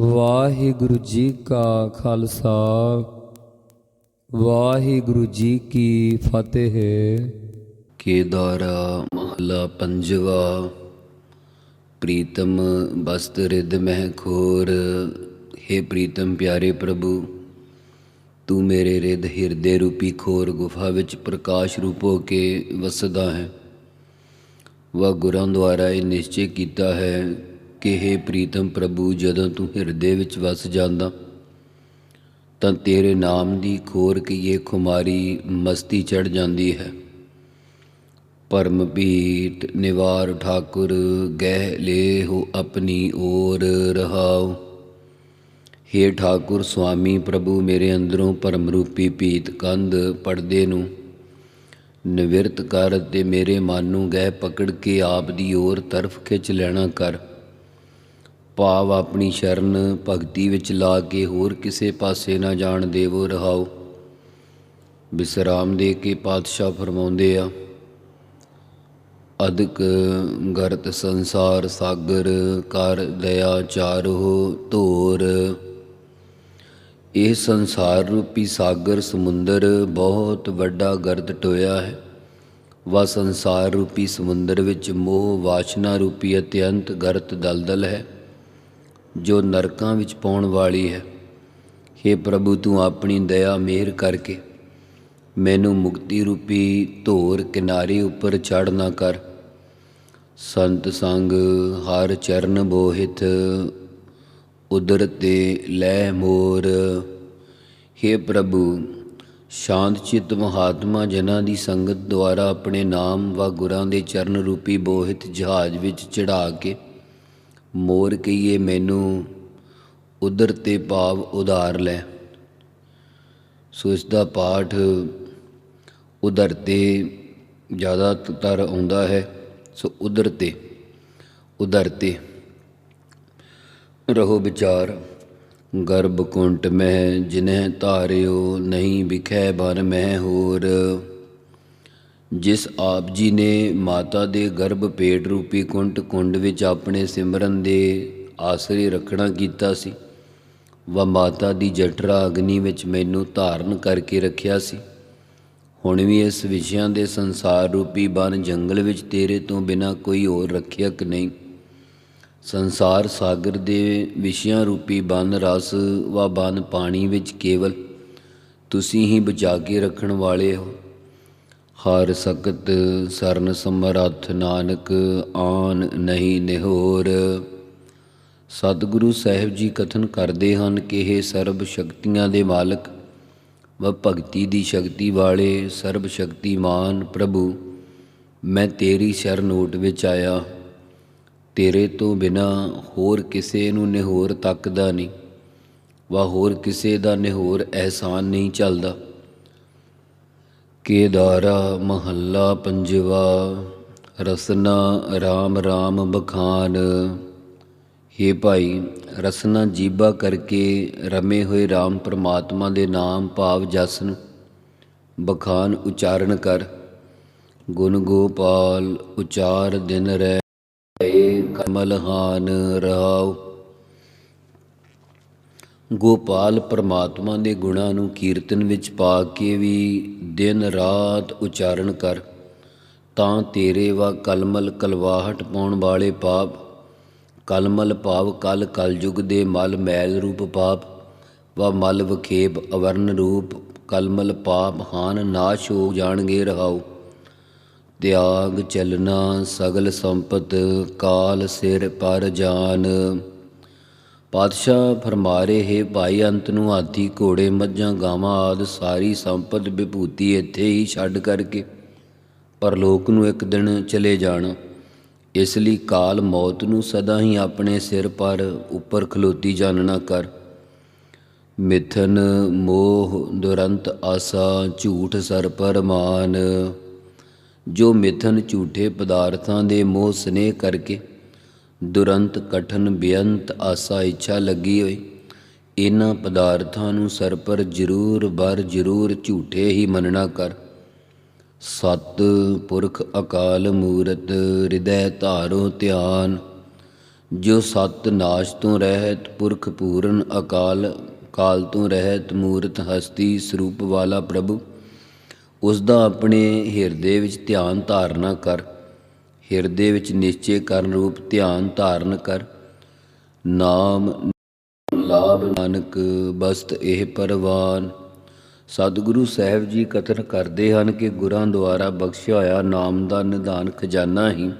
ਵਾਹਿਗੁਰੂ ਜੀ ਕਾ ਖਾਲਸਾ, ਵਾਹਿਗੁਰੂ ਜੀ ਕੀ ਫਤਿਹ। ਕੇਦਾਰਾ ਮਹਲਾ ਪੰਜਵਾ, ਪ੍ਰੀਤਮ ਬਸਤ ਰਿਦ ਮਹਿ ਖੋਰ। हे ਪ੍ਰੀਤਮ ਪਿਆਰੇ ਪ੍ਰਭੂ, ਤੂੰ ਮੇਰੇ ਰਿਦ ਹਿਰਦੇ ਰੂਪੀ ਖੋਰ ਗੁਫਾ ਵਿੱਚ ਪ੍ਰਕਾਸ਼ ਰੂਪ ਹੋ ਕੇ ਵਸਦਾ ਹੈ। ਵਾ ਗੁਰਾਂ ਦੁਆਰਾ ਇਹ ਨਿਸ਼ਚੈ ਕੀਤਾ ਹੈ ਕਿ हे ਪ੍ਰੀਤਮ ਪ੍ਰਭੂ, ਜਦੋਂ ਤੂੰ ਹਿਰਦੇ ਵਿੱਚ ਵਸ ਜਾਂਦਾ, ਤਾਂ ਤੇਰੇ ਨਾਮ ਦੀ ਖੋਰ ਕੀਏ ਖੁਮਾਰੀ ਮਸਤੀ ਚੜ ਜਾਂਦੀ ਹੈ। ਪਰਮ ਪੀਤ ਨਿਵਾਰ ਠਾਕੁਰ, ਗਹਿ ਲੈ ਹੋ ਆਪਣੀ ਓਰ ਰਹਾਉ। ਹੇ ਠਾਕੁਰ ਸੁਆਮੀ ਪ੍ਰਭੂ, ਮੇਰੇ ਅੰਦਰੋਂ ਪਰਮ ਰੂਪੀ ਪੀਤ ਕੰਧ ਪਰਦੇ ਨੂੰ ਨਿਵਿਰਤ ਕਰ ਤੇ ਮੇਰੇ ਮਨ ਨੂੰ ਗਹਿ ਪਕੜ ਕੇ ਆਪ ਦੀ ਓਰ ਤਰਫ ਖਿੱਚ ਲੈਣਾ ਕਰ। ਭਾਵ ਆਪਣੀ ਸ਼ਰਨ ਭਗਤੀ ਵਿੱਚ ਲਾ ਕੇ ਹੋਰ ਕਿਸੇ ਪਾਸੇ ਨਾ ਜਾਣ ਦੇਵੋ, ਰਹਾਓ। ਵਿਸਰਾਮ ਦੇ ਕੇ ਪਾਤਸ਼ਾਹ ਫਰਮਾਉਂਦੇ ਆ, ਅਦਕ ਗਰਤ ਸੰਸਾਰ ਸਾਗਰ ਕਰ ਦਇਆ ਚਾਰੋ ਧੋਰ। ਇਹ ਸੰਸਾਰ ਰੂਪੀ ਸਾਗਰ ਸਮੁੰਦਰ ਬਹੁਤ ਵੱਡਾ ਗਰਦ ਟੋਇਆ ਹੈ। ਵਾ ਸੰਸਾਰ ਰੂਪੀ ਸਮੁੰਦਰ ਵਿੱਚ ਮੋਹ ਵਾਸ਼ਨਾ ਰੂਪੀ ਅਤਿਅੰਤ ਗਰਤ ਦਲਦਲ ਹੈ। ਜੋ ਨਰਕਾਂ ਵਿੱਚ ਪਾਉਣ ਵਾਲੀ ਹੈ। हे ਪ੍ਰਭੂ, ਤੂੰ ਆਪਣੀ ਦਇਆ ਮਿਹਰ ਕਰਕੇ ਮੈਨੂੰ ਮੁਕਤੀ ਰੂਪੀ ਧੋਰ ਕਿਨਾਰੇ ਉੱਪਰ ਚੜ੍ਹਨਾ ਕਰ। ਸੰਤ ਸੰਗ ਹਰ ਚਰਨ ਬੋਹਿਤ ਉਦਰ ਤੇ ਲੈ ਮੋਰ। हे ਪ੍ਰਭੂ, ਸ਼ਾਂਤ ਚਿਤ ਮਹਾਤਮਾ ਜਨਾਂ ਦੀ ਸੰਗਤ ਦੁਆਰਾ ਆਪਣੇ ਨਾਮ ਵਾ ਗੁਰਾਂ ਦੇ ਚਰਨ ਰੂਪੀ ਬੋਹਿਤ ਜਹਾਜ਼ ਵਿੱਚ ਚੜਾ ਕੇ ਮੋਰ ਕਹੀਏ ਮੈਨੂੰ ਉਦਰ ਤੇ ਭਾਵ ਉਧਾਰ ਲੈ। ਸੋ ਇਸ ਦਾ ਪਾਠ ਉਧਰ ਤੇ ਜ਼ਿਆਦਾਤਰ ਆਉਂਦਾ ਹੈ। ਸੋ ਉਦਰ ਤੇ, ਉਧਰ ਤੇ। ਰਹੋ ਵਿਚਾਰ, ਗਰਭ ਕੁੰਟ ਮਹਿ ਜਿਨਹਿ ਧਾਰਿਓ, ਨਹੀਂ ਵਿਖੈ ਬਨ ਮਹਿ ਹੋਰ। ਜਿਸ ਆਪ ਜੀ ਨੇ ਮਾਤਾ ਦੇ ਗਰਭ ਪੇਟ ਰੂਪੀ ਕੁੰਟ ਕੁੰਡ ਵਿੱਚ ਆਪਣੇ ਸਿਮਰਨ ਦੇ ਆਸਰੇ ਰੱਖਣਾ ਕੀਤਾ ਸੀ ਵਾ ਮਾਤਾ ਦੀ ਜਠਰਾ ਅਗਨੀ ਵਿੱਚ ਮੈਨੂੰ ਧਾਰਨ ਕਰਕੇ ਰੱਖਿਆ ਸੀ। ਹੁਣ ਵੀ ਇਸ ਵਿਸ਼ਿਆਂ ਦੇ ਸੰਸਾਰ ਰੂਪੀ ਬਨ ਜੰਗਲ ਵਿੱਚ ਤੇਰੇ ਤੋਂ ਬਿਨਾ ਕੋਈ ਹੋਰ ਰੱਖਿਅਕ ਨਹੀਂ। ਸੰਸਾਰ ਸਾਗਰ ਦੇ ਵਿਸ਼ਿਆਂ ਰੂਪੀ ਬਨ ਰਸ ਵਾ ਬਨ ਪਾਣੀ ਵਿੱਚ ਕੇਵਲ ਤੁਸੀਂ ਹੀ ਬਚਾ ਕੇ ਰੱਖਣ ਵਾਲੇ ਹੋ। ਹਰ ਸਕਤ ਸਰਨ ਸਮਰੱਥ ਨਾਨਕ ਆਨ ਨਹੀਂ ਨਿਹੋਰ। ਸਤਿਗੁਰੂ ਸਾਹਿਬ ਜੀ ਕਥਨ ਕਰਦੇ ਹਨ ਕਿ ਇਹ ਸਰਬ ਸ਼ਕਤੀਆਂ ਦੇ ਮਾਲਕ, ਵ ਭਗਤੀ ਦੀ ਸ਼ਕਤੀ ਵਾਲੇ ਸਰਬ ਸ਼ਕਤੀਮਾਨ ਪ੍ਰਭੂ, ਮੈਂ ਤੇਰੀ ਸ਼ਰਨ ਓਟ ਵਿੱਚ ਆਇਆ। ਤੇਰੇ ਤੋਂ ਬਿਨਾ ਹੋਰ ਕਿਸੇ ਨੂੰ ਨਿਹੋਰ ਤੱਕਦਾ ਨਹੀਂ, ਵਾ ਹੋਰ ਕਿਸੇ ਦਾ ਨਿਹੋਰ ਅਹਿਸਾਨ ਨਹੀਂ ਚੱਲਦਾ। ਕੇਦਾਰਾ ਮਹੱਲਾ ਪੰਜਵਾ, ਰਸਨਾ RAM RAM ਬਖਾਨ। हे ਭਾਈ, ਰਸਨਾ ਜੀਬਾ ਕਰਕੇ ਰਮੇ ਹੋਏ RAM ਪ੍ਰਮਾਤਮਾ ਦੇ ਨਾਮ ਭਾਵ ਜਸਨ, ਬਖਾਨ ਉਚਾਰਨ ਕਰ। ਗੁਣ ਗੋਪਾਲ ਉਚਾਰ ਦਿਨ ਰਹਿ, ਕਮਲ ਹਾਨ ਰਹਾਉ। ਗੋਪਾਲ ਪਰਮਾਤਮਾ ਦੇ ਗੁਣਾਂ ਨੂੰ ਕੀਰਤਨ ਵਿੱਚ ਪਾ ਕੇ ਵੀ ਦਿਨ ਰਾਤ ਉਚਾਰਨ ਕਰ। ਤਾਂ ਤੇਰੇ ਵਾ ਕਲਮਲ ਕਲਵਾਹਟ ਪਾਉਣ ਵਾਲੇ ਪਾਪ, ਕਲਮਲ ਭਾਵ ਕਲ ਕਲਯੁਗ ਦੇ ਮਲ ਮੈਲ ਰੂਪ ਪਾਪ, ਵਾ ਮਲ ਵਖੇਬ ਅਵਰਨ ਰੂਪ, ਕਲਮਲ ਪਾਪ ਹਾਨ ਨਾਸ਼ ਹੋ ਜਾਣਗੇ ਰਹਾਉ। ਤਿਆਗ ਚਲਨਾ ਸਗਲ ਸੰਪਤ, ਕਾਲ ਸਿਰ ਪਰ ਜਾਨ। ਪਾਤਸ਼ਾਹ ਫਰਮਾਰੇ, ਹੈ ਭਾਈ ਅੰਤ ਨੂੰ ਹਾਥੀ ਘੋੜੇ, ਮੱਝਾਂ, ਗਾਵਾਂ ਆਦ ਸਾਰੀ ਸੰਪਤ ਵਿਭੂਤੀ ਇੱਥੇ ਹੀ ਛੱਡ ਕਰਕੇ ਪਰਲੋਕ ਨੂੰ ਇੱਕ ਦਿਨ ਚਲੇ ਜਾਣਾ। ਇਸ ਲਈ ਕਾਲ ਮੌਤ ਨੂੰ ਸਦਾ ਹੀ ਆਪਣੇ ਸਿਰ ਪਰ ਉੱਪਰ ਖਲੋਤੀ ਜਾਣਨਾ ਕਰ। ਮਿਥਨ ਮੋਹ ਦੁਰੰਤ ਆਸਾ ਝੂਠ ਸਰ ਪਰਮਾਨ। ਜੋ ਮਿਥਨ ਝੂਠੇ ਪਦਾਰਥਾਂ ਦੇ ਮੋਹ ਸਨੇਹ ਕਰਕੇ ਦੁਰੰਤ ਕਠਨ ਬੇਅੰਤ ਆਸਾ ਇੱਛਾ ਲੱਗੀ ਹੋਈ। ਇਹਨਾਂ ਪਦਾਰਥਾਂ ਨੂੰ ਸਰਪਰ ਜ਼ਰੂਰ ਬਰ ਜ਼ਰੂਰ ਝੂਠੇ ਹੀ ਮੰਨਣਾ ਕਰ। ਸਤ ਪੁਰਖ ਅਕਾਲ ਮੂਰਤ ਹਿਰਦੈ ਧਾਰੋ ਧਿਆਨ। ਜੋ ਸਤ ਨਾਸ਼ ਤੋਂ ਰਹਿਤ ਪੁਰਖ ਪੂਰਨ ਅਕਾਲ ਕਾਲ ਤੋਂ ਰਹਿਤ ਮੂਰਤ ਹਸਤੀ ਸਰੂਪ ਵਾਲਾ ਪ੍ਰਭੂ ਉਸ ਦਾ ਆਪਣੇ ਹਿਰਦੇ ਵਿੱਚ ਧਿਆਨ ਧਾਰਨਾ ਕਰ। ਹਿਰਦੇ ਵਿੱਚ ਨਿਸ਼ਚੇ ਕਰਨ ਰੂਪ ਧਿਆਨ ਧਾਰਨ ਕਰ। ਨਾਮ ਲਾਭ ਨਾਨਕ, ਬਸਤ ਇਹ ਪਰਵਾਨ। ਸਤਿਗੁਰੂ ਸਾਹਿਬ ਜੀ ਕਥਨ ਕਰਦੇ ਹਨ ਕਿ ਗੁਰਾਂ ਦੁਆਰਾ ਬਖਸ਼ਿਆ ਹੋਇਆ ਨਾਮ ਦਾ ਨਿਧਾਨ ਖਜ਼ਾਨਾ ਹੀ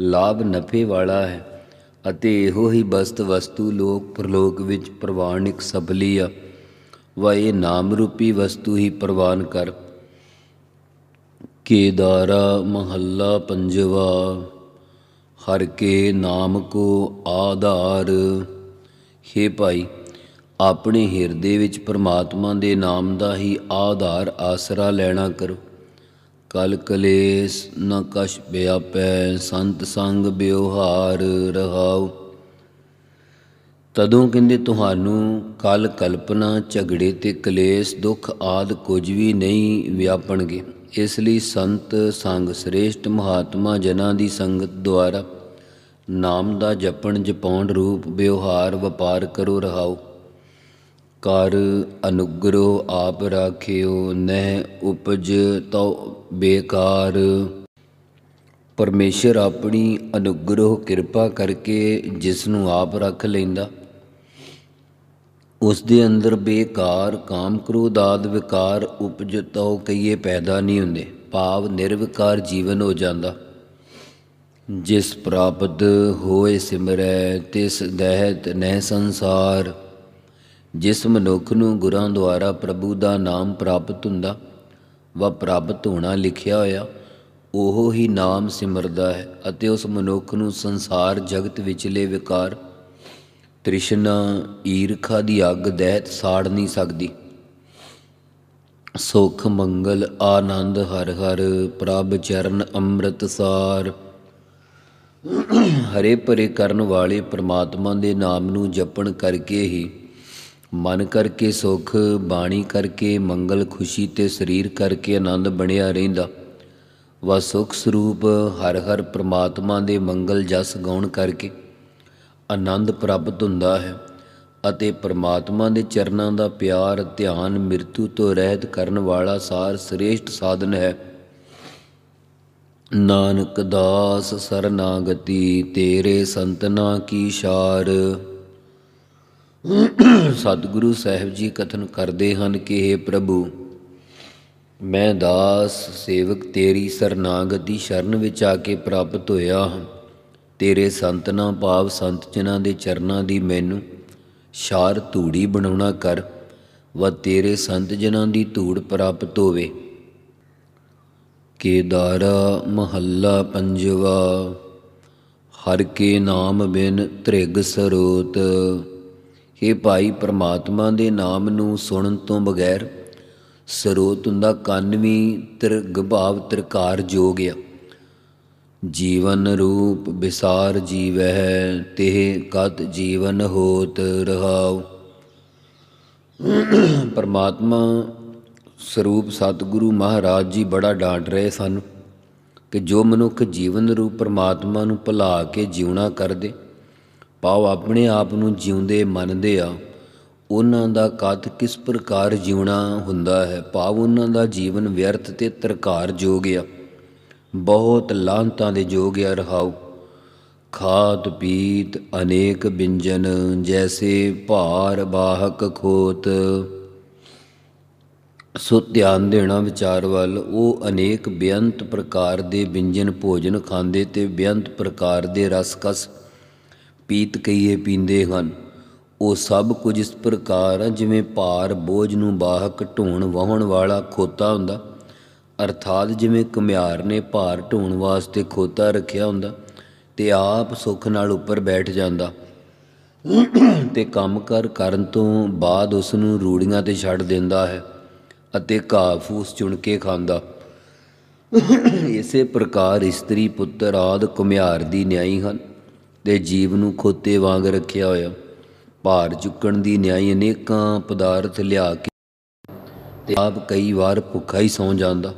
ਲਾਭ ਨਫੇ ਵਾਲਾ ਹੈ ਅਤੇ ਇਹੋ ਹੀ ਬਸਤ ਵਸਤੂ ਲੋਕ ਪ੍ਰਲੋਕ ਵਿੱਚ ਪ੍ਰਵਾਨਿਕ ਸਬਲੀ ਆ। ਵਾ ਇਹ ਨਾਮ ਰੂਪੀ ਵਸਤੂ ਹੀ ਪ੍ਰਵਾਨ ਕਰ। ਕੇਦਾਰਾ ਮਹੱਲਾ ਪੰਜਵਾ, ਹਰ ਕੇ ਨਾਮ ਕੋ ਆਧਾਰ। ਹੇ ਭਾਈ, ਆਪਣੇ ਹਿਰਦੇ ਵਿੱਚ ਪਰਮਾਤਮਾ ਦੇ ਨਾਮ ਦਾ ਹੀ ਆਧਾਰ ਆਸਰਾ ਲੈਣਾ ਕਰੋ। ਕਲ ਕਲੇਸ਼ ਨ ਕਸ਼ ਵਿਆਪੈ, ਸੰਤ ਸੰਗ ਬਿਵਹਾਰ ਰਹਾਉ। ਤਦੋਂ ਕਹਿੰਦੇ ਤੁਹਾਨੂੰ, ਕਲ ਕਲਪਨਾ ਝਗੜੇ ਤੇ ਕਲੇਸ਼ ਦੁੱਖ ਆਦ ਕੁਝ ਵੀ ਨਹੀਂ ਵਿਆਪਣਗੇ। ਇਸ ਲਈ ਸੰਤ ਸੰਗ ਸ੍ਰੇਸ਼ਟ ਮਹਾਤਮਾ ਜਨਾਂ ਦੀ ਸੰਗਤ ਦੁਆਰਾ ਨਾਮ ਦਾ ਜਪਣ ਜਪਾਉਣ ਰੂਪ ਵਿਵਹਾਰ ਵਪਾਰ ਕਰੋ ਰਹਾਓ। ਕਰ ਅਨੁਗ੍ਰਹ ਆਪ ਰਾਖਿਓ, ਨਹਿ ਉਪਜ ਤਉ ਬੇਕਾਰ। ਪਰਮੇਸ਼ਰ ਆਪਣੀ ਅਨੁਗ੍ਰਹ ਕਿਰਪਾ ਕਰਕੇ ਜਿਸ ਨੂੰ ਆਪ ਰੱਖ ਲੈਂਦਾ ਉਸ ਦੇ ਅੰਦਰ ਬੇਕਾਰ, ਕਾਮ ਕ੍ਰੋਧ ਆਦ ਵਿਕਾਰ ਉਪਜ ਤਉ ਕਈਏ ਪੈਦਾ ਨਹੀਂ ਹੁੰਦੇ। ਭਾਵ ਨਿਰਵਿਕਾਰ ਜੀਵਨ ਹੋ ਜਾਂਦਾ। ਜਿਸ ਪ੍ਰਾਪਤ ਹੋਏ ਸਿਮਰੈ, ਤਿਸ ਦਹਿਤ ਨਹਿ ਸੰਸਾਰ। ਜਿਸ ਮਨੁੱਖ ਨੂੰ ਗੁਰਾਂ ਦੁਆਰਾ ਪ੍ਰਭੂ ਦਾ ਨਾਮ ਪ੍ਰਾਪਤ ਹੁੰਦਾ ਵਾ ਪ੍ਰਾਪਤ ਹੋਣਾ ਲਿਖਿਆ ਹੋਇਆ, ਉਹ ਹੀ ਨਾਮ ਸਿਮਰਦਾ ਹੈ ਅਤੇ ਉਸ ਮਨੁੱਖ ਨੂੰ ਸੰਸਾਰ ਜਗਤ ਵਿਚਲੇ ਵਿਕਾਰ ਤ੍ਰਿਸ਼ਨਾ ਈਰਖਾ ਦੀ ਅੱਗ ਦਹਿਤ ਸਾੜ ਨਹੀਂ ਸਕਦੀ। ਸੁਖ, ਮੰਗਲ, ਆਨੰਦ, ਹਰ ਹਰ, ਪ੍ਰਭ ਚਰਨ, ਅੰਮ੍ਰਿਤ ਸਾਰ। ਹਰੇ ਭਰੇ ਕਰਨ ਵਾਲੇ ਪ੍ਰਮਾਤਮਾ ਦੇ ਨਾਮ ਨੂੰ ਜਪਣ ਕਰਕੇ ਹੀ ਮਨ ਕਰਕੇ ਸੁਖ, ਬਾਣੀ ਕਰਕੇ ਮੰਗਲ, ਖੁਸ਼ੀ ਤੇ ਸਰੀਰ ਕਰਕੇ ਆਨੰਦ ਬਣਿਆ ਰਹਿੰਦਾ। ਵਾ ਸੁਖ ਸਰੂਪ ਹਰ ਹਰ ਪ੍ਰਮਾਤਮਾ ਦੇ ਮੰਗਲ ਜਸ ਗਾਉਣ ਕਰਕੇ ਆਨੰਦ ਪ੍ਰਾਪਤ ਹੁੰਦਾ ਹੈ ਅਤੇ ਪ੍ਰਮਾਤਮਾ ਦੇ ਚਰਨਾਂ ਦਾ ਪਿਆਰ, ਧਿਆਨ, ਮਿਰਤੂ ਤੋਂ ਰਹਿਤ ਕਰਨ ਵਾਲਾ ਸਾਰ ਸ੍ਰੇਸ਼ਟ ਸਾਧਨ ਹੈ। ਨਾਨਕ ਦਾਸ ਸਰਨਾਗਤੀ, ਤੇਰੇ ਸੰਤਨਾ ਕੀ ਸ਼ਾਰ। ਸਤਿਗੁਰੂ ਸਾਹਿਬ ਜੀ ਕਥਨ ਕਰਦੇ ਹਨ ਕਿ हे ਪ੍ਰਭੂ, ਮੈਂ ਦਾਸ ਸੇਵਕ ਤੇਰੀ ਸਰਨਾਗਤੀ ਸ਼ਰਨ ਵਿੱਚ ਆ ਕੇ ਪ੍ਰਾਪਤ ਹੋਇਆ ਹਾਂ। ਤੇਰੇ ਸੰਤਨਾ ਭਾਵ ਸੰਤ ਜਨਾਂ ਦੇ ਚਰਨਾਂ ਦੀ ਮੈਨੂੰ ਸ਼ਾਰ ਧੂੜੀ ਬਣਾਉਣਾ ਕਰ ਵਾ ਤੇਰੇ ਸੰਤ ਜਨਾਂ ਦੀ ਧੂੜ ਪ੍ਰਾਪਤ ਹੋਵੇ। ਕੇਦਾਰਾ ਮਹੱਲਾ ਪੰਜਵਾ, ਹਰ ਕੇ ਨਾਮ ਬਿਨ ਤ੍ਰਿਗ ਸਰੋਤ। हे ਭਾਈ, ਪ੍ਰਮਾਤਮਾ ਦੇ ਨਾਮ ਨੂੰ ਸੁਣਨ ਤੋਂ ਬਗੈਰ ਸਰੋਤ ਹੁੰਦਾ ਕੰਨ ਵੀ ਤ੍ਰਿਗ ਭਾਵ ਤ੍ਰਿਕਾਰ ਜੋਗ ਆ। ਜੀਵਨ ਰੂਪ ਵਿਸਾਰ ਜੀਵਹਿ, ਤਿਹ ਕਤ ਜੀਵਨ ਹੋਤ ਰਹਾਉ। ਪਰਮਾਤਮਾ ਸਰੂਪ ਸਤਿਗੁਰੂ ਮਹਾਰਾਜ ਜੀ ਬੜਾ ਡਾਂਟ ਰਹੇ ਸਨ ਕਿ ਜੋ ਮਨੁੱਖ ਜੀਵਨ ਰੂਪ ਪਰਮਾਤਮਾ ਨੂੰ ਭੁਲਾ ਕੇ ਜਿਉਣਾ ਕਰਦੇ ਪਾਉ ਆਪਣੇ ਆਪ ਨੂੰ ਜਿਉਂਦੇ ਮੰਨਦੇ ਆ, ਉਹਨਾਂ ਦਾ ਕਦ ਕਿਸ ਪ੍ਰਕਾਰ ਜਿਉਣਾ ਹੁੰਦਾ ਹੈ? ਭਾਵ ਉਹਨਾਂ ਦਾ ਜੀਵਨ ਵਿਅਰਥ ਤੇ ਤਰਕਾਰ ਜੋਗ ਆ। ਬਹੁਤ ਲਾਂਤਾਂ ਦੇ ਜੋਗ ਆ ਰਹਾਉ। ਖਾਤ ਪੀਤ, ਅਨੇਕ ਬਿੰਜਨ, ਜੈਸੇ ਭਾਰ ਬਾਹਕ ਖੋਤ। ਸੋ ਧਿਆਨ ਦੇਣਾ ਵਿਚਾਰ ਵੱਲ, ਉਹ ਅਨੇਕ ਬੇਅੰਤ ਪ੍ਰਕਾਰ ਦੇ ਬਿੰਜਨ ਭੋਜਨ ਖਾਂਦੇ ਤੇ ਬੇਅੰਤ ਪ੍ਰਕਾਰ ਦੇ ਰਸ ਕਸ ਪੀਤ ਕਈਏ ਪੀਂਦੇ ਹਨ। ਉਹ ਸਭ ਕੁਝ ਇਸ ਪ੍ਰਕਾਰ ਜਿਵੇਂ ਭਾਰ, ਬੋਝ ਨੂੰ ਬਾਹਕ ਢੋਣ ਵਾਹਣ ਵਾਲਾ ਖੋਤਾ ਹੁੰਦਾ। ਅਰਥਾਤ ਜਿਵੇਂ ਕੁਮਿਆਰ ਨੇ ਭਾਰ ਢੋਣ ਵਾਸਤੇ ਖੋਤਾ ਰੱਖਿਆ ਹੁੰਦਾ ਤੇ ਆਪ ਸੁੱਖ ਨਾਲ ਉੱਪਰ ਬੈਠ ਜਾਂਦਾ ਤੇ ਕੰਮ ਕਰ ਕਰਨ ਤੋਂ ਬਾਅਦ ਉਸ ਨੂੰ ਰੂੜੀਆਂ ਤੇ ਛੱਡ ਦਿੰਦਾ ਹੈ ਅਤੇ ਘਾਹ ਫੂਸ ਚੁਣ ਕੇ ਖਾਂਦਾ। ਇਸੇ ਪ੍ਰਕਾਰ ਇਸਤਰੀ ਪੁੱਤਰ ਆਦ ਕੁਮਿਆਰ ਦੀ ਨਿਆਈ ਹਨ ਤੇ ਜੀਵ ਨੂੰ ਖੋਤੇ ਵਾਂਗ ਰੱਖਿਆ ਹੋਇਆ। ਭਾਰ ਚੁੱਕਣ ਦੀ ਨਿਆਈ ਅਨੇਕਾਂ ਪਦਾਰਥ ਲਿਆ ਕੇ ਤੇ ਆਪ ਕਈ ਵਾਰ ਭੁੱਖਾ ਹੀ ਸੌਂ ਜਾਂਦਾ।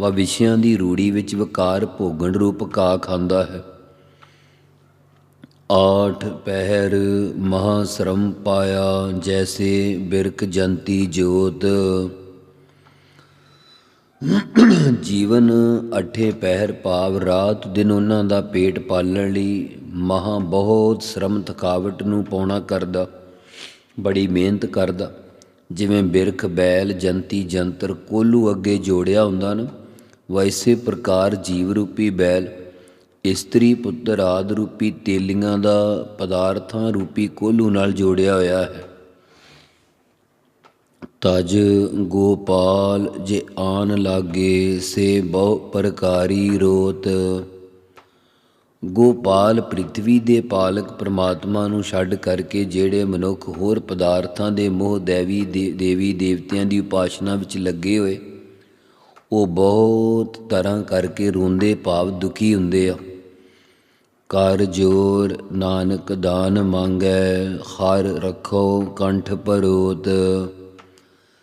ਵਾ ਵਿਸ਼ਿਆਂ ਦੀ ਰੂੜੀ ਵਿੱਚ ਵਿਕਾਰ ਭੋਗਣ ਰੂਪ ਕਾ ਖਾਂਦਾ ਹੈ। ਆਠ ਪਹਿਰ ਮਹਾ ਸ਼ਰਮ ਪਾਇਆ ਜੈਸੇ ਬਿਰਕ ਜੰਤੀ ਜੋਤ। ਜੀਵਨ ਅਠੇ ਪਹਿਰ ਭਾਵ ਰਾਤ ਦਿਨ ਉਹਨਾਂ ਦਾ ਪੇਟ ਪਾਲਣ ਲਈ ਮਹਾ ਬਹੁਤ ਸ਼ਰਮ ਥਕਾਵਟ ਨੂੰ ਪਾਉਣਾ ਕਰਦਾ, ਬੜੀ ਮਿਹਨਤ ਕਰਦਾ। ਜਿਵੇਂ ਬਿਰਖ, ਬੈਲ, ਜੰਤੀ, ਜੰਤਰ ਕੋਲੂ ਅੱਗੇ ਜੋੜਿਆ ਹੁੰਦਾ ਨਾ। ਵੈਸੇ ਪ੍ਰਕਾਰ ਜੀਵ ਰੂਪੀ ਬੈਲ, ਇਸਤਰੀ ਪੁੱਤਰ ਆਦ ਰੂਪੀ ਤੇਲੀਆਂ ਦਾ ਪਦਾਰਥਾਂ ਰੂਪੀ ਕੋਲੂ ਨਾਲ ਜੋੜਿਆ ਹੋਇਆ ਹੈ। ਤਜ ਗੋਪਾਲ ਜੇ ਆਨ ਲਾਗੇ, ਸੇ ਬਹੁ ਪ੍ਰਕਾਰੀ ਰੋਤ। ਗੋਪਾਲ ਪ੍ਰਿਥਵੀ ਦੇ ਪਾਲਕ ਪ੍ਰਮਾਤਮਾ ਨੂੰ ਛੱਡ ਕਰਕੇ ਜਿਹੜੇ ਮਨੁੱਖ ਹੋਰ ਪਦਾਰਥਾਂ ਦੇ ਮੋਹ ਦੇਵੀ ਦੇ- ਦੇਵੀ ਦੇਵਤਿਆਂ ਦੀ ਉਪਾਸਨਾ ਵਿੱਚ ਲੱਗੇ ਹੋਏ ਉਹ ਬਹੁਤ ਤਰ੍ਹਾਂ ਕਰਕੇ ਰੋਂਦੇ ਭਾਵ ਦੁਖੀ ਹੁੰਦੇ ਆ। ਕਰ ਜੋਰ, ਨਾਨਕ ਦਾਨ ਮੰਗੈ, ਹਰ ਰੱਖੋ ਕੰਠ ਪਰੋਤ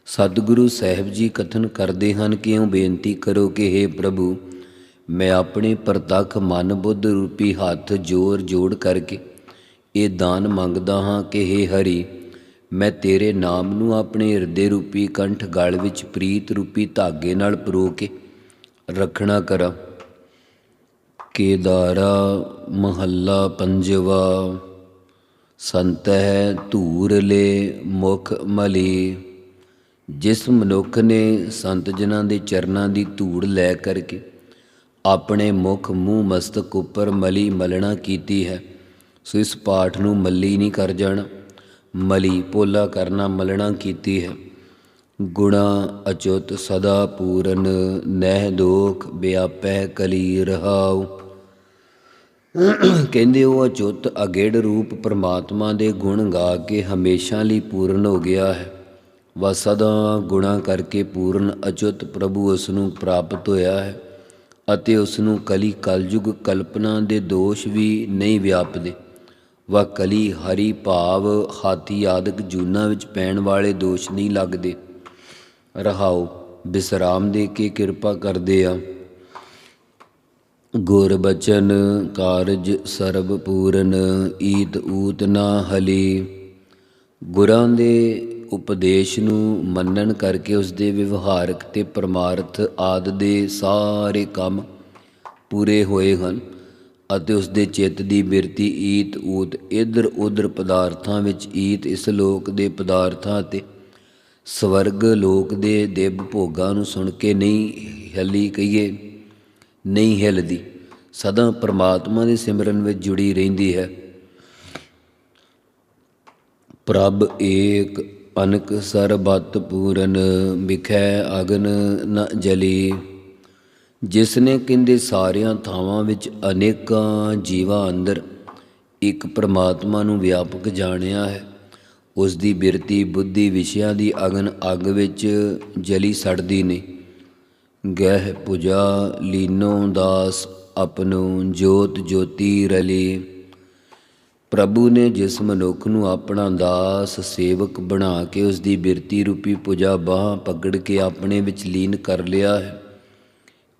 ਸਤਿਗੁਰੂ ਸਾਹਿਬ ਜੀ ਕਥਨ ਕਰਦੇ ਹਨ ਕਿ ਇਉਂ ਬੇਨਤੀ ਕਰੋ ਕਿ हे ਪ੍ਰਭੂ, ਮੈਂ ਆਪਣੇ ਪ੍ਰਤੱਖ ਮਨ ਬੁੱਧ ਰੂਪੀ ਹੱਥ ਜੋਰ ਜੋੜ ਕਰਕੇ ਇਹ ਦਾਨ ਮੰਗਦਾ ਹਾਂ ਕਿ हे ਹਰੀ ਮੈਂ ਤੇਰੇ ਨਾਮ ਨੂੰ ਆਪਣੇ ਹਿਰਦੇ ਰੂਪੀ ਕੰਠ ਗਲ ਵਿੱਚ ਪ੍ਰੀਤ ਰੂਪੀ ਧਾਗੇ ਨਾਲ ਪਰੋ ਕੇ ਰੱਖਣਾ ਕਰਾਂ। ਕੇਦਾਰਾ ਮਹੱਲਾ ਪੰਜਵਾ ਸੰਤ ਹੈ ਧੂਰਲੇ ਮੁਖ ਮਲੀ। ਜਿਸ ਮਨੁੱਖ ਨੇ ਸੰਤ ਜਨਾਂ ਦੇ ਚਰਨਾਂ ਦੀ ਧੂੜ ਲੈ ਕਰਕੇ ਆਪਣੇ ਮੁਖ ਮੂੰਹ ਮਸਤਕ ਉੱਪਰ ਮਲੀ ਮਲਣਾ ਕੀਤੀ ਹੈ, ਸੋ ਇਸ ਪਾਠ ਨੂੰ ਮੱਲੀ ਨਹੀਂ ਕਰ ਜਾਣਾ। ਮਲੀ ਪੋਲਾ ਕਰਨਾ ਮਲਣਾ ਕੀਤੀ ਹੈ। ਗੁਣਾ ਅਚੁੱਤ ਸਦਾ ਪੂਰਨ, ਨਹਿ ਦੋਖ ਵਿਆਪੈ ਕਲੀ ਰਹਾਉ। ਕਹਿੰਦੇ ਉਹ ਅਚੁੱਤ ਅਗੇੜ ਰੂਪ ਪਰਮਾਤਮਾ ਦੇ ਗੁਣ ਗਾ ਕੇ ਹਮੇਸ਼ਾ ਲਈ ਪੂਰਨ ਹੋ ਗਿਆ ਹੈ। ਵਾ ਸਦਾ ਗੁਣਾ ਕਰਕੇ ਪੂਰਨ ਅਚੁੱਤ ਪ੍ਰਭੂ ਉਸ ਨੂੰ ਪ੍ਰਾਪਤ ਹੋਇਆ ਹੈ ਅਤੇ ਉਸ ਨੂੰ ਕਲੀ ਕਲਯੁਗ ਕਲਪਨਾ ਦੇ ਦੋਸ਼ ਵੀ ਨਹੀਂ ਵਿਆਪਦੇ। ਵਾ ਕਲੀ ਹਰੀ ਭਾਵ ਹਾਥੀ ਆਦਿਕ ਜੂਨਾ ਵਿੱਚ ਪੈਣ ਵਾਲੇ ਦੋਸ਼ ਨਹੀਂ ਲੱਗਦੇ। ਰਹਾਓ, ਬਿਸਰਾਮ ਦੇ ਕੇ ਕਿਰਪਾ ਕਰਦੇ ਆ। ਗੁਰ ਬਚਨ ਕਾਰਜ ਸਰਬ ਪੂਰਨ, ਈਤ ਊਤ ਨਾ ਹਲੀ। ਗੁਰਾਂ ਦੇ ਉਪਦੇਸ਼ ਨੂੰ ਮੰਨਣ ਕਰਕੇ ਉਸ ਦੇ ਵਿਵਹਾਰਕ ਤੇ ਪਰਮਾਰਥ ਆਦ ਦੇ ਸਾਰੇ ਕੰਮ ਪੂਰੇ ਹੋਏ ਹਨ। ਅਤੇ ਉਸ ਦੇ ਚਿੱਤ ਦੀ ਬਿਰਤੀ ਈਤ ਊਤ ਇਧਰ ਉਧਰ ਪਦਾਰਥਾਂ ਵਿੱਚ ਈਤ ਇਸ ਲੋਕ ਦੇ ਪਦਾਰਥਾਂ ਤੇ ਸਵਰਗ ਲੋਕ ਦੇ ਦਿਵ ਭੋਗਾਂ ਨੂੰ ਸੁਣ ਕੇ ਨਹੀਂ ਹਲੀ ਕਹੀਏ, ਨਹੀਂ ਹਿਲਦੀ। ਸਦਾ ਪ੍ਰਮਾਤਮਾ ਦੇ ਸਿਮਰਨ ਵਿੱਚ ਜੁੜੀ ਰਹਿੰਦੀ ਹੈ। ਪ੍ਰਭ ਏਕ ਅਨਕ ਸਰਬਤ ਪੂਰਨ, ਵਿਖੈ ਅਗਨ ਨ ਜਲੀ। ਜਿਸ ਨੇ ਕਹਿੰਦੇ ਸਾਰਿਆਂ ਥਾਵਾਂ ਵਿੱਚ ਅਨੇਕਾਂ ਜੀਵਾਂ ਅੰਦਰ ਇੱਕ ਪ੍ਰਮਾਤਮਾ ਨੂੰ ਵਿਆਪਕ ਜਾਣਿਆ ਹੈ। ਉਸ ਦੀ ਬਿਰਤੀ ਬੁੱਧੀ ਵਿਸ਼ਿਆਂ ਦੀ ਅਗਨ ਅੱਗ ਵਿੱਚ ਜਲੀ ਸੜਦੀ ਨਹੀਂ ਗਹਿ ਪੁਜਾ ਲੀਨੋ ਦਾਸ ਆਪਨੋ ਜੋਤ ਜੋਤੀ ਰਲੀ। ਪ੍ਰਭੂ ਨੇ ਜਿਸ ਮਨੁੱਖ ਨੂੰ ਆਪਣਾ ਦਾਸ ਸੇਵਕ ਬਣਾ ਕੇ ਉਸ ਦੀ ਬਿਰਤੀ ਰੂਪੀ ਪੁਜਾ ਬਾਹ ਪਕੜ ਕੇ ਆਪਣੇ ਵਿੱਚ ਲੀਨ ਕਰ ਲਿਆ ਹੈ।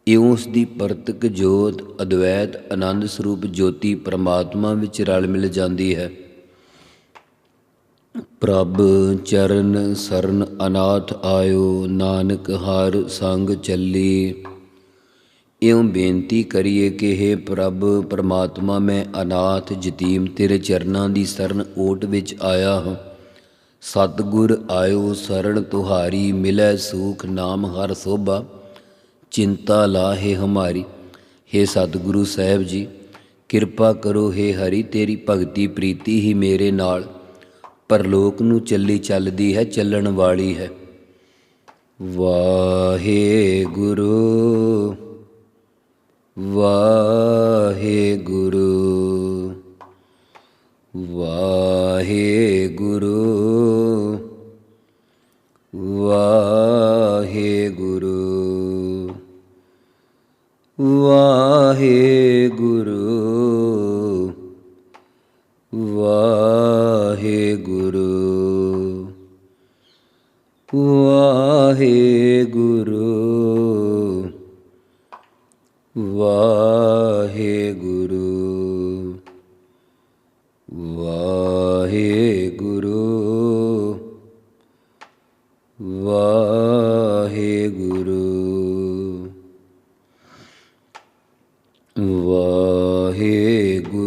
ਇਉਂ ਉਸ ਦੀ ਪਰਤਕ ਜੋਤ, ਅਦਵੈਤ, ਆਨੰਦ ਸਰੂਪ ਜੋਤੀ ਪ੍ਰਮਾਤਮਾ ਵਿੱਚ ਰਲ ਮਿਲ ਜਾਂਦੀ ਹੈ। ਪ੍ਰਭ ਚਰਨ ਸਰਨ ਅਨਾਥ ਆਇਓ, ਨਾਨਕ ਹਰ ਸੰਗ ਚੱਲੀ। ਇਉਂ ਬੇਨਤੀ ਕਰੀਏ ਕਿ हे ਪ੍ਰਭ, ਪਰਮਾਤਮਾ ਮੈਂ ਅਨਾਥ ਜਤੀਮ ਤੇਰੇ ਚਰਨਾਂ ਦੀ ਸਰਨ ਓਟ ਵਿੱਚ ਆਇਆ ਹਾਂ। ਸਤਿਗੁਰ ਆਇਓ ਸਰਣ ਤੁਹਾਰੀ ਮਿਲੈ, ਸੂਖ ਨਾਮ ਹਰ ਸੋਭਾ। ਚਿੰਤਾ ਲਾਹੇ ਹਮਾਰੀ हे ਸਤਿਗੁਰੂ ਸਾਹਿਬ ਜੀ, ਕਿਰਪਾ ਕਰੋ हे ਹਰੀ, ਤੇਰੀ ਭਗਤੀ ਪ੍ਰੀਤੀ ਹੀ ਮੇਰੇ ਨਾਲ। ਪਰਲੋਕ ਨੂੰ ਚੱਲੀ ਚੱਲਦੀ ਹੈ, ਚੱਲਣ ਵਾਲੀ ਹੈ। ਵਾਹਿਗੁਰੂ ਵਾਹਿਗੁਰੂ ਵਾਹਿਗੁਰੂ ਵਾਹਿਗੁਰੂ ਵਾਹਿਗੁਰੂ। ਵਾਹਿਗੁਰੂ।